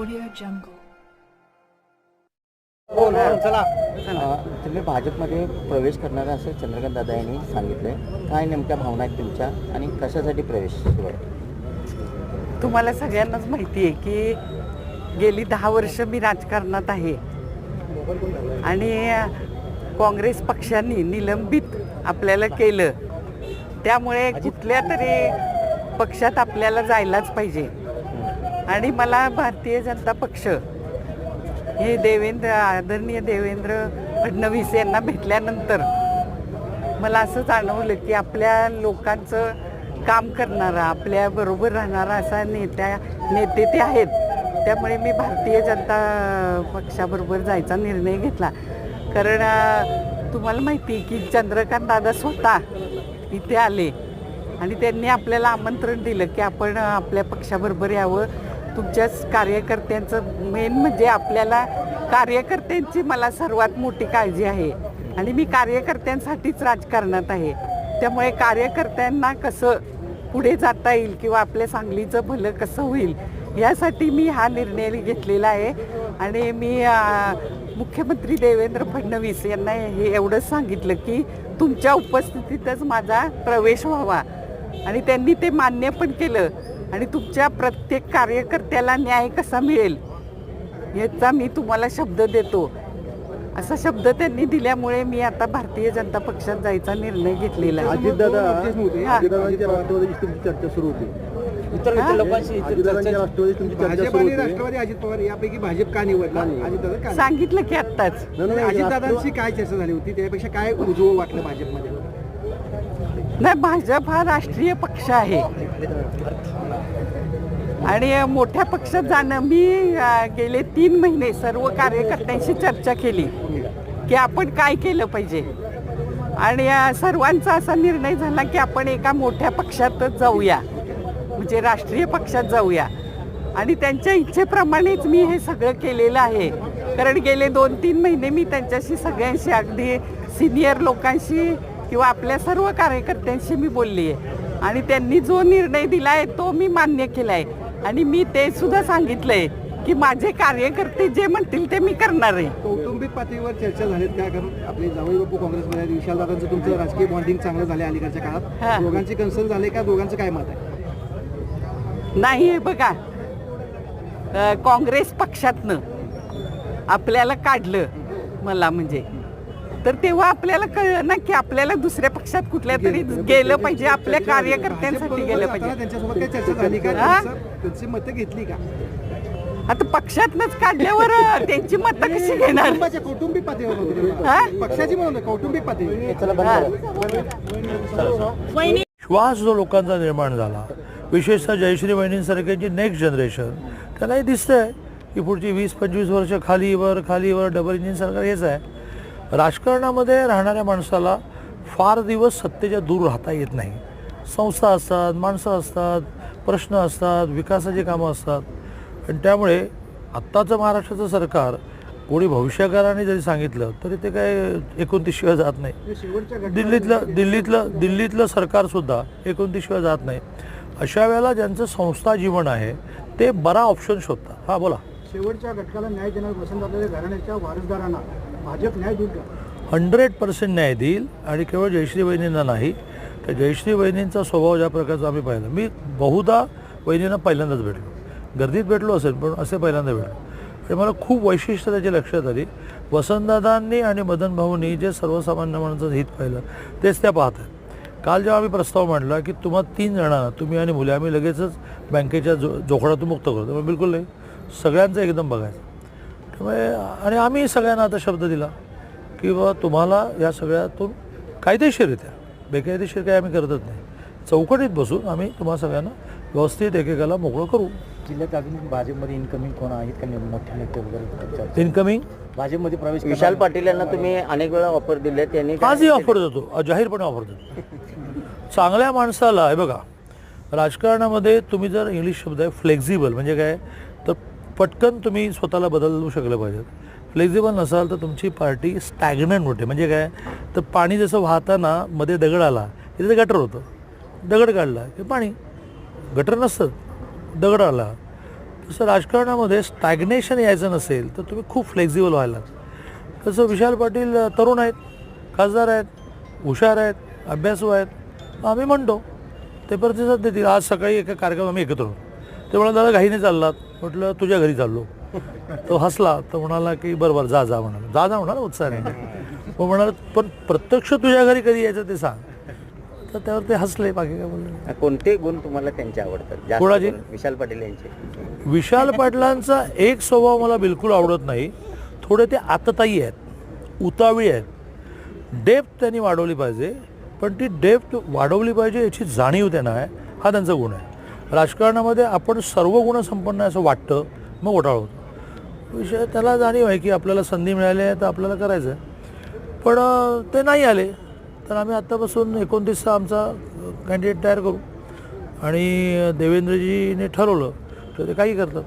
Audio Jungle. हो, हो, चला. तुम्ही भाजपमध्ये प्रवेश करणार असं चंद्रकांत दादा यांनी सांगितलंय काय नेमक्या भावना आहेत तुमच्या आणि कशासाठी प्रवेश आहे? तुम्हाला सगळ्यांनाच माहिती आहे की गेली दहा वर्ष मी राजकारणात आहे. आणि काँग्रेस पक्षाने निलंबित आपल्याला केलं. त्यामुळे कुठल्या तरी पक्षात आपल्याला जायलाच पाहिजे. आणि मला भारतीय जनता पक्ष हे देवेंद्र आदरणीय देवेंद्र फडणवीस यांना भेटल्यानंतर मला असं जाणवलं की आपल्या लोकांचं काम करणारा आपल्या बरोबर राहणारा असा नेत्या नेते ते आहेत. त्यामुळे मी भारतीय जनता पक्षाबरोबर जायचा निर्णय घेतला. कारण तुम्हाला माहिती आहे की चंद्रकांत दादा स्वतः इथे आले आणि त्यांनी आपल्याला आमंत्रण दिलं की आपण आपल्या पक्षाबरोबर यावं. तुमच्याच कार्यकर्त्यांचं मेन म्हणजे आपल्याला कार्यकर्त्यांची मला सर्वात मोठी काळजी आहे. आणि मी कार्यकर्त्यांसाठीच राजकारणात आहे. त्यामुळे कार्यकर्त्यांना कसं पुढे जाता येईल किंवा आपल्या सांगलीचं भलं कसं होईल यासाठी मी हा निर्णय घेतलेला आहे. आणि मी मुख्यमंत्री देवेंद्र फडणवीस यांना हे एवढंच सांगितलं की तुमच्या उपस्थितीतच माझा प्रवेश व्हावा. आणि त्यांनी ते मान्य पण केलं. आणि तुमच्या प्रत्येक कार्यकर्त्याला न्याय कसा मिळेल? याचा मी तुम्हाला शब्द देतो. असा शब्द त्यांनी दिल्यामुळे मी आता भारतीय जनता पक्षात जायचा निर्णय घेतलेला चर्चा सुरू होती. इतर? लोकांशी अजितदादांच्या राष्ट्रवादी तुमची चर्चा भाजप सुरू आणि होती. राष्ट्रवादी अजित पवार यापैकी भाजप का निवडला? अजितदादा का सांगितलं की आत्ताच. अजितदादांशी काय चर्चा झाली होती? त्यापेक्षा काय उजवं वाटलं भाजपमध्ये? नाही भाजप हा राष्ट्रीय पक्ष आहे. आणि मोठ्या पक्षात जाणं मी गेले तीन महिने सर्व कार्यकर्त्यांशी चर्चा केली की आपण काय केलं पाहिजे. आणि सर्वांचा असा निर्णय झाला की आपण एका मोठ्या पक्षातच जाऊया. म्हणजे राष्ट्रीय पक्षात जाऊया. आणि त्यांच्या इच्छेप्रमाणेच मी हे सगळं केलेलं आहे. कारण गेले दोन तीन महिने मी त्यांच्याशी सगळ्यांशी अगदी सिनियर लोकांशी किंवा आपल्या सर्व कार्यकर्त्यांशी मी बोलली आहे आणि त्यांनी जो निर्णय दिला आहे तो मी मान्य केला आहे आणि मी ते सुद्धा सांगितलं आहे की माझे कार्यकर्ते जे म्हणतील ते मी करणार आहे. कौटुंबिक पातळीवर चर्चा झालीत काय कारण आपले जावई बापू काँग्रेसमध्ये आहेत. विशालदादांचं तुमचं राजकीय बॉन्डिंग चांगलं झालं अलीकडच्या हा. काळात दोघांची कन्सर्न झाले का? दोघांचं काय मत आहे? नाही हे बघा. अ, काँग्रेस पक्षातनं आपल्याला काढलं मला म्हणजे. तर तेव्हा आपल्याला कळलं ना की आपल्याला दुसऱ्या पक्षात कुठल्या तरी गेलं पाहिजे आपल्या कार्यकर्त्यांसाठी गेलं पाहिजे. त्यांच्यासोबत काय चर्चा झाली का? त्यांचं- मतं घेतली का? आता पक्षातनच काढल्यावर त्यांची मतं कशी घेणार? कौटुंबिक पातळीवर? पक्षाची म्हणून कौटुंबिक पातळी. श्वास जो लोकांचा निर्माण झाला विशेषतः जयश्री वहिनींसारख्यांची नेक्स्ट जनरेशन त्यांनाही दिसतंय की पुढची वीस पंचवीस वर्ष खालीवर खालीवर डबल इंजिन सरकार हेच आहे. राजकारणामध्ये राहणाऱ्या माणसाला फार दिवस सत्तेच्या दूर राहता येत नाही. संस्था असतात माणसं असतात प्रश्न असतात विकासाची कामं असतात. आणि त्यामुळे आत्ताचं महाराष्ट्राचं सरकार कोणी भविष्यकाराने जरी सांगितलं तरी ते काय एकोणतीसशिवाय जात नाही. दिल्लीतलं दिल्लीतलं दिल्लीतलं सरकारसुद्धा एकोणतीसशिवाय जात नाही. अशा वेळेला ज्यांचं संस्था जीवन आहे ते बरा ऑप्शन शोधतात. हां बोला. शेवटच्या घटकाला न्याय देणार वसंतदादा घराण्याच्या वारसदारांना भाजप न्याय देईल हंड्रेड पर्सेंट न्याय देईल आणि केवळ जयश्री वहिनींना नाही तर जयश्री वहिनींचा स्वभाव ज्या प्रकारचा आम्ही पाहिला मी बहुधा वहिनींना पहिल्यांदाच भेटलो. गर्दीत भेटलो असेल पण असे पहिल्यांदा भेटलो. आणि मला खूप वैशिष्ट्य त्याची लक्षात आली. वसंतदादांनी आणि मदन भाऊंनी जे सर्वसामान्य माणसाचं हित पाहिलं तेच त्या पाहत आहेत. काल जेव्हा आम्ही प्रस्ताव मांडला की तुम्हा तीन जणांना तुम्ही आणि मुले आम्ही लगेचच बँकेच्या जो जोखडातून मुक्त करतो बिलकुल नाही. सगळ्यांचं एकदम बघायचं. त्यामुळे आणि आम्ही सगळ्यांना आता शब्द दिला की बाबा तुम्हाला या सगळ्यातून कायदेशीररित्या बेकायदेशीर काही आम्ही करतच नाही. चौकटीत बसून आम्ही तुम्हा सगळ्यांना व्यवस्थित एकेकाला मोकळं करू. जिल्ह्यात अजून भाजपमध्ये इन्कमिंग कोण आहेत का नाही मोठे नेते वगैरे? इनकमिंग भाजपमध्ये प्रवेश विशाल पाटील यांना तुम्ही अनेक वेळा ऑफर दिले त्यांनी आजही ऑफर देतो जाहीरपणे ऑफर देतो. चांगल्या माणसाला हे बघा राजकारणामध्ये तुम्ही जर इंग्लिश शब्द आहे फ्लेक्झिबल म्हणजे काय? पटकन तुम्ही स्वतःला बदलू शकलं पाहिजेत. फ्लेक्झिबल नसाल तर तुमची पार्टी स्टॅग्नंट होते. म्हणजे काय? तर पाणी जसं वाहताना मध्ये दगड आला तिथे गटर होतं. दगड काढला की पाणी. गटर नसतं. दगड आला. तसं राजकारणामध्ये स्टॅग्नेशन यायचं नसेल तर तुम्ही खूप फ्लेक्झिबल व्हायला. तसं विशाल पाटील तरुण आहेत खासदार आहेत हुशार आहेत अभ्यासू आहेत. आम्ही म्हणतो ते प्रतिसाद देतील. आज सकाळी एका कार्यक्रम आम्ही एकत्र होतो. ते म्हणाला दादा घाईने चाललात. म्हटलं तुझ्या घरी चाललो. तो हसला तर म्हणाला की बरं बरं जा जा म्हणाला. जा जा म्हणाला उत्साहाने. मग म्हणाला पण प्रत्यक्ष तुझ्या घरी कधी यायचं ते सांग. तर त्यावर ते हसले बाकी काय बोलले कोणते गुण तुम्हाला त्यांचे आवडतात? कोणाचे? विशाल पाटील यांचे. विशाल पाटलांचा एक स्वभाव मला बिलकुल आवडत नाही. थोडे ते आतताई आहेत उतावळी आहेत. डेप्थ त्यांनी वाढवली पाहिजे पण ती डेप्थ वाढवली पाहिजे याची जाणीव त्यांना आहे. हा त्यांचा गुण आहे. राजकारणामध्ये आपण सर्व गुण संपन्न असं वाटतं मग घोटाळ होतो. विषय त्याला जाणीव आहे की आपल्याला संधी मिळाली आहे तर आपल्याला करायचं आहे. पण ते नाही आले. तर आम्ही आत्तापासून एकोणतीसचा आमचा कॅन्डिडेट तयार करू. आणि देवेंद्रजीने ठरवलं तर ते काही करतात.